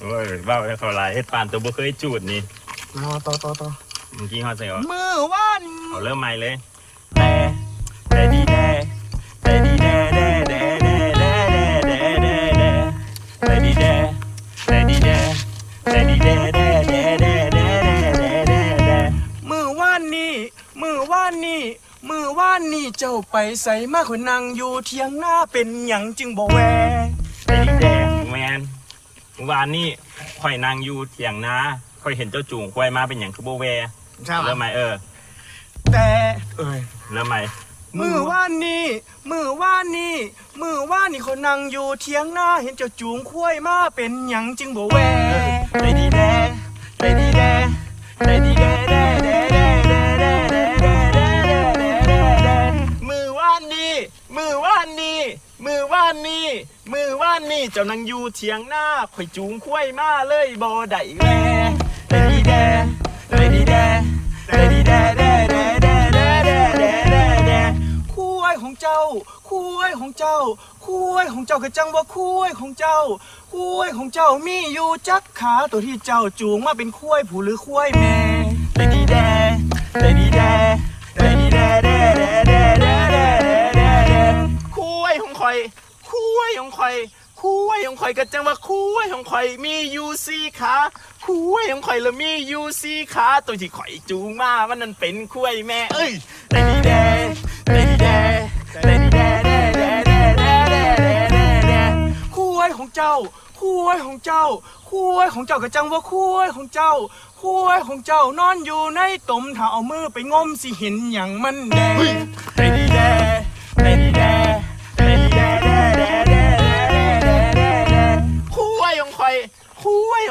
โอ้ยว่าไปเขาหลายเฮ็ดปานตัวบ่เคยจูดนี่มาต่อต่อต่อเมื่อกี้เขาใส่ว่ามือว่านเอาเริ่มใหม่เลยแต่แต่ดีแดแต่ดีแดแดแดแดแดแดแดแดแดแต่ดีแดแต่ดีแดแต่ดีแดแดแดแดแดแดแดแดแดมือว่านนี่มือว่านนี่มือว่านนี่เจ้าไปใส่มาคนนั่งอยู่เทียงหน้าเป็นหยังจึงบ่แว มื่อวานนี่ข่อยนั่งอยู่เถียงนาข่อยเห็นเจ้าจูงควายมาเป็นอย่างคือโบแวใช่เริ่มใหม่เออ แต่เอ้ยเริ่มใหม่มือว่านนี่มือว่านนี่มือว่านนี่คนนั่งอยู่เทียงหน้าเห็นเจ้าจูงควายมาเป็นหยังจึงบ่แวใจดีแดใจดีแดใจดีแดแดแด นี่ มือว่านนี่เจ้านังอยู่เถียงหน้าข่อยจูงควยมาเลยบ่ได้แวใจดีแดใจดีแดใจดีแดแดแดแดแดแดแดแดแดคุ้ยของเจ้าคุ้ยของเจ้าคุ้ยของเจ้าคือจังว่าคุ้ยของเจ้าคุ้ยของเจ้ามีอยู่จักขาตัวที่เจ้าจูงมาเป็นคุ้ยผู้หรือคุ้ยแม่ใจดีแดใจดีแดใจดีแดแดแดแดแดแดแดแดควยของข่อย ควายของข่อยควายของข่อยก็จังว่าควายของข่อยมีอยู่สี่ขาควายของข่อยแล้วมีอยู่สี่ขาตัวที่ข่อยจูงมามันนั่นเป็นควายแม่เอ้ยใจดีแดใจดีแดใจดีแดแดแดแดแดแดแดแดแดคุ้ยของเจ้าคุ้ยของเจ้าคุ้ยของเจ้าก็จังว่าคุ้ยของเจ้าคุ้ยของเจ้านอนอยู่ในตมถ้าเอามือไปงมสิเห็นอย่างมันแดงใจดีแด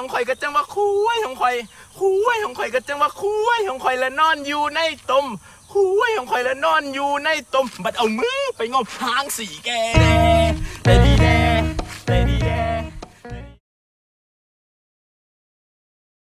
ของข่อยก็จังว่าคุ้ยของข่อยคุ้ยของข่อยก็จังว่าคุ้ยของข่อยแล้วนอนอยู่ในตมคุ้ยของข่อยแล้วนอนอยู่ในตมบัดเอามือไปงมหางสีแกแดใจดีแดใจดีแด